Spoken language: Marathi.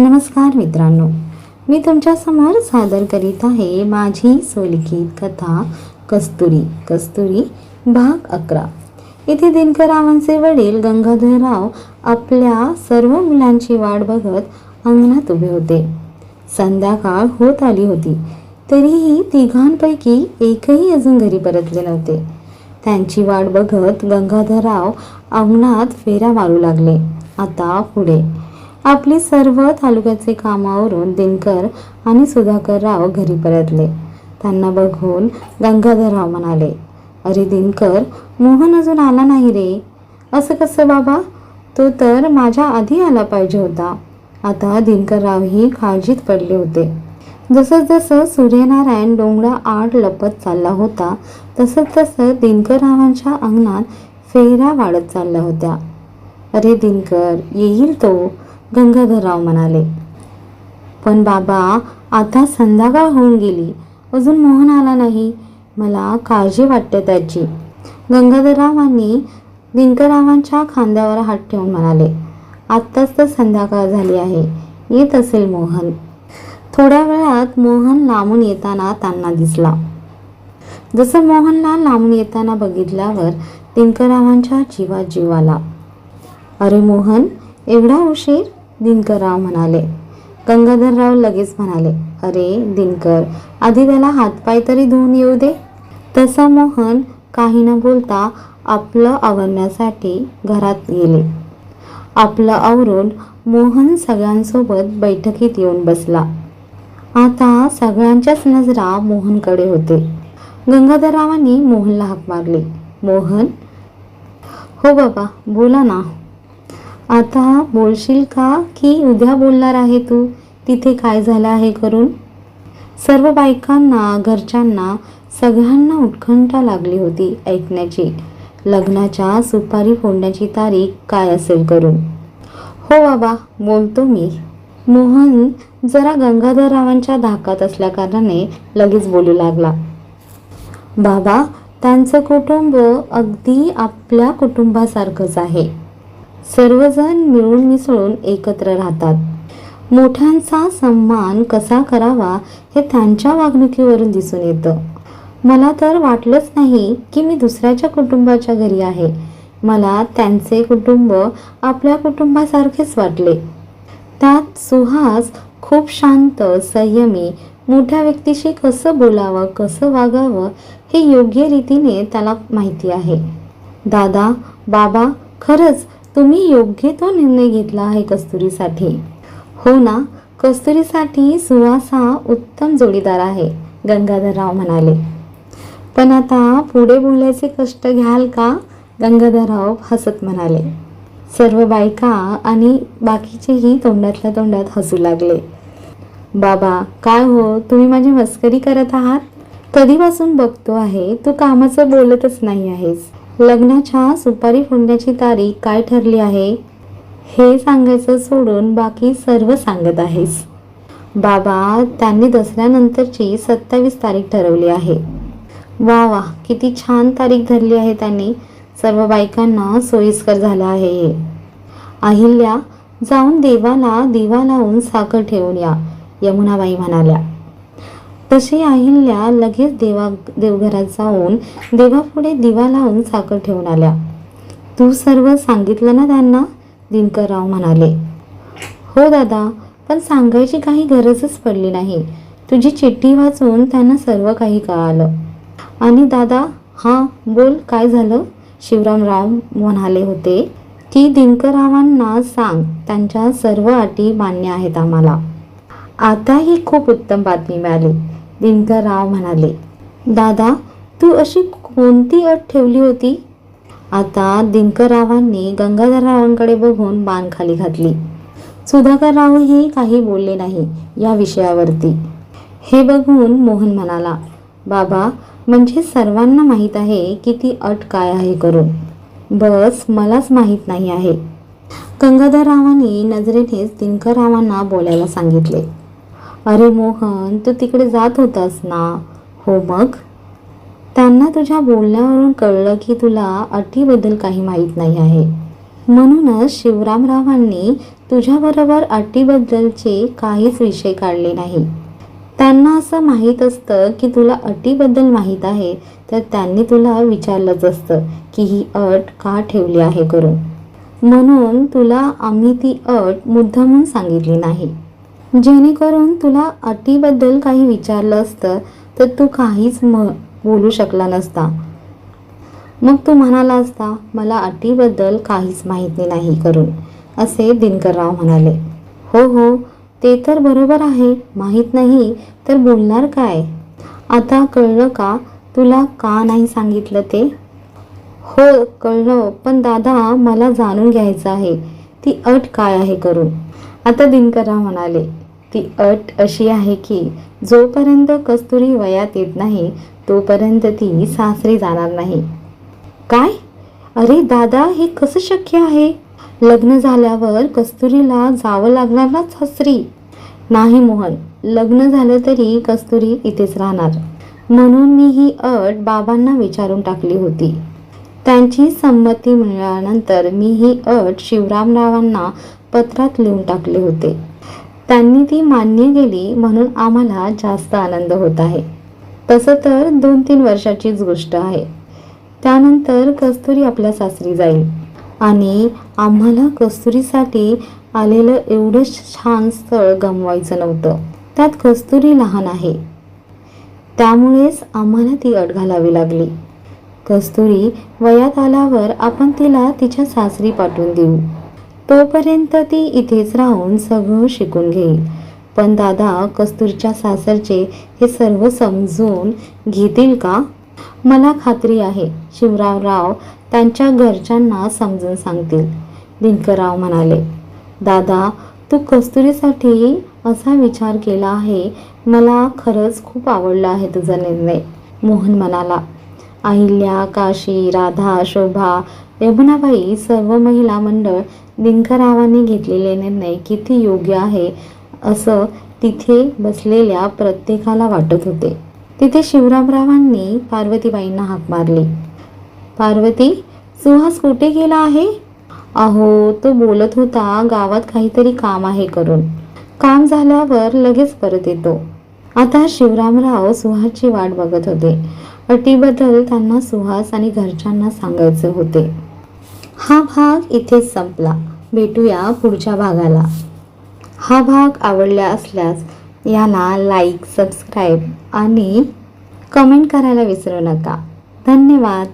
नमस्कार मित्रांनो. मी तुमच्यासमोर सादर करीत आहे माझी सोलिखित कथा कस्तुरी कस्तुरी भाग अकरा. इथे दिनकररावांचे वडील गंगाधरराव आपल्या सर्व मुलांची वाट बघत अंगणात उभे होते. संध्याकाळ होत आली होती. तरीही तिघांपैकी एकही अजून घरी परतले नव्हते. त्यांची वाट बघत गंगाधरराव अंगणात फेऱ्या मारू लागले. आता पुढे. आपली सर्व तालुक्याचे कामावरून दिनकर आणि सुधाकरराव घरी परतले. त्यांना बघून गंगाधरराव म्हणाले अरे दिनकर मोहन अजून आला नाही रे. असं कसं बाबा? तो तर माझ्या आधी आला पाहिजे होता. आता दिनकररावही काळजीत पडले होते. जसं जसं सूर्यनारायण डोंगरा आड लपत चालला होता तसं तसं दिनकररावांच्या अंगणात फेऱ्या वाढत चालल्या होत्या. अरे दिनकर येईल तो. गंगाधरराव म्हणाले. पण बाबा आता संध्याकाळ होऊन गेली. अजून मोहन आला नाही. मला काळजी वाटते त्याची. गंगाधररावांनी दिनकररावांच्या खांद्यावर हात ठेवून म्हणाले आत्ताच तर संध्याकाळ झाली आहे. येत असेल मोहन. थोड्या वेळात मोहन लांबून येताना त्यांना दिसला. जसं मोहनला लांबून येताना बघितल्यावर दिनकररावांच्या जीवात जीव आला. अरे मोहन एवढा उशीर? दिनकरराव म्हणाले. गंगाधरराव लगेच म्हणाले अरे दिनकर आधी त्याला हातपाय तरी धुवून येऊ दे. तसा मोहन काही न बोलता आपलं आवरण्यासाठी घरात गेले. आपलं आवरून मोहन सगळ्यांसोबत बैठकीत येऊन बसला. आता सगळ्यांच्याच नजरा मोहनकडे होते. गंगाधररावांनी मोहनला हाक मारली. मोहन? हो बाबा बोला ना. आता बोलशील का की उद्या बोलणार आहे तू? तिथे काय झालं आहे करून? सर्व बायकांना घरच्यांना सगळ्यांना उत्कंठा लागली होती ऐकण्याची. लग्नाच्या सुपारी फोडण्याची तारीख काय असेल करून? हो बाबा बोलतो मी. मोहन जरा गंगाधररावांच्या धाकात असल्याकारणाने लगेच बोलू लागला. बाबा त्यांचं कुटुंब अगदी आपल्या कुटुंबासारखंच आहे. सर्वजण मिळून मिसळून एकत्र राहतात. मोठ्यांचा सन्मान कसा करावा हे त्यांच्या वागणुकीवरून दिसून येतं. मला तर वाटलंच नाही की मी दुसऱ्याच्या कुटुंबाच्या घरी आहे. मला त्यांचे कुटुंब आपल्या कुटुंबासारखेच वाटले. त्यात सुहास खूप शांत संयमी मोठ्या व्यक्तीशी कसं बोलावं कसं वागावं हे योग्य रीतीने त्याला माहिती आहे. दादा बाबा खरंच तुम्ही योग्य तो निर्णय घेतला आहे कस्तुरीसाठी. हो ना कस्तुरीसाठी सुहास हा उत्तम जोडीदार आहे गंगाधरराव म्हणाले. पण आता पुढे बोलायचे कष्ट घ्याल का? गंगाधरराव हसत म्हणाले. सर्व बायका आणि बाकीचेही तोंडातल्या तोंडात हसू लागले. बाबा काय हो तुम्ही माझी मस्करी करत आहात? कधीपासून बघतो आहे तू कामाचं बोलतच नाही आहेस. लग्नाच्या सुपारी फोडण्याची तारीख काय ठरली आहे हे सांगायचं सोडून बाकी सर्व सांगत आहेस. बाबा त्यांनी दसऱ्यानंतरची सत्तावीस तारीख ठरवली आहे. वा वा किती छान तारीख धरली आहे त्यांनी. सर्व बायकांना सोयीस्कर झालं आहे हे. अहिल्या जाऊन देवाला दिवा लावून साखर ठेवून या यमुनाबाई म्हणाल्या. तशी अहिल्या लगेच देवा देवघरात जाऊन देवापुढे दिवा लावून साखर ठेवून आल्या. तू सर्व सांगितलं ना त्यांना? दिनकरराव म्हणाले. हो दादा पण सांगायची काही गरजच पडली नाही. तुझी चिठ्ठी वाचून त्यांना सर्व काही कळालं. आणि दादा हां बोल काय झालं? शिवरामराव म्हणाले होते. की दिनकररावांना सांग त्यांच्या सर्व अटी मान्य आहेत आम्हाला. आता ही खूप उत्तम बातमी मिळाली. दिनकरराव म्हणाले दादा तू अशी कोणती अट ठेवली होती? आता दिनकररावांनी गंगाधररावांकडे बघून बाण खाली घातली. सुधाकररावही काही बोलले नाही या विषयावरती. हे बघून मोहन म्हणाला बाबा म्हणजे सर्वांना माहीत आहे की ती अट काय आहे करून. बस मलाच माहीत नाही आहे. गंगाधररावांनी नजरेनेच दिनकररावांना बोलायला सांगितले. अरे मोहन तू तिकडे जात होतास ना? हो मग? त्यांना तुझ्या बोलण्यावरून कळलं की तुला अटीबद्दल काही माहीत नाही आहे. म्हणूनच शिवरामरावांनी तुझ्याबरोबर अटीबद्दलचे काहीच विषय काढले नाही. त्यांना असं माहीत असतं की तुला अटीबद्दल माहीत आहे तर त्यांनी तुला विचारलंच असतं की ही अट का ठेवली आहे करून. म्हणून तुला आम्ही ती अट मुद्दामून सांगितली नाही. जेणेकरून तुला अटीबद्दल काही विचारलं असतं तर तू काहीच म बोलू शकला नसता. मग तू म्हणाला असता मला अटीबद्दल काहीच माहिती नाही करून असे दिनकरराव म्हणाले. हो हो ते तर बरोबर आहे माहीत नाही तर बोलणार काय? आता कळलं का तुला का नाही सांगितलं ते? हो कळलं पण दादा मला जाणून घ्यायचं आहे ती अट काय आहे करून? आता दिनकरा म्हणाले ती अट अशी आहे की जोपर्यंत कस्तुरी वयात येत नाही तोपर्यंत ती सासरी जाणार नाही. काय? अरे दादा हे कसं शक्य आहे? लग्न झाल्यावर कस्तुरीला जावं लागणार ना सासरी? नाही मोहन लग्न झालं तरी कस्तुरी इथेच राहणार. म्हणून मी ही अट बाबांना विचारून टाकली होती. त्यांची संमती मिळाल्यानंतर मी ही अट शिवरामरावांना पत्रात लिहून टाकले होते. त्यांनी ती मान्य केली म्हणून आम्हाला जास्त आनंद होत आहे. तसं तर दोन तीन वर्षाचीच गोष्ट आहे. त्यानंतर कस्तुरी आपल्या सासरी जाईल. आणि आम्हाला कस्तुरीसाठी आलेलं एवढं छान स्थळ गमवायचं नव्हतं. त्यात कस्तुरी लहान आहे. त्यामुळेच आम्हाला ती अट घालावी लागली. कस्तुरी वयात आल्यावर आपण तिला तिच्या सासरी पाठवून देऊ. तोपर्यंत ती इथेच राहून सगळं शिकून घेईल. पण दादा कस्तुरीच्या सासरचे हे सर्व समजून घेतील का? मला खात्री आहे शिवरावराव त्यांच्या घरच्यांना समजून सांगतील. दिनकरराव म्हणाले दादा तू कस्तुरीसाठी असा विचार केला आहे मला खरंच खूप आवडला आहे तुझा निर्णय. मोहन म्हणाला अहिल्या काशी राधा शोभा यमुनाबाई सर्व महिला मंडळ दिनकररावांनी घेतलेले निर्णय किती योग्य आहे असं तिथे बसलेल्या प्रत्येकाला वाटत होते. तिथे शिवरामरावांनी पार्वतीबाईंना हाक मारली. पार्वती सुहास कुठे गेला आहे? अहो तो बोलत होता गावात काहीतरी काम आहे करून. काम झाल्यावर लगेच परत येतो. आता शिवरामराव सुहासची वाट बघत होते. अटीबद्दल त्यांना सुहास आणि घरच्यांना सांगायचे होते. हा भाग इथेच संपला. भेटूया पुढच्या भागाला. हा भाग आवडला असल्यास याला लाईक सबस्क्राईब आणि कमेंट करायला विसरू नका. धन्यवाद.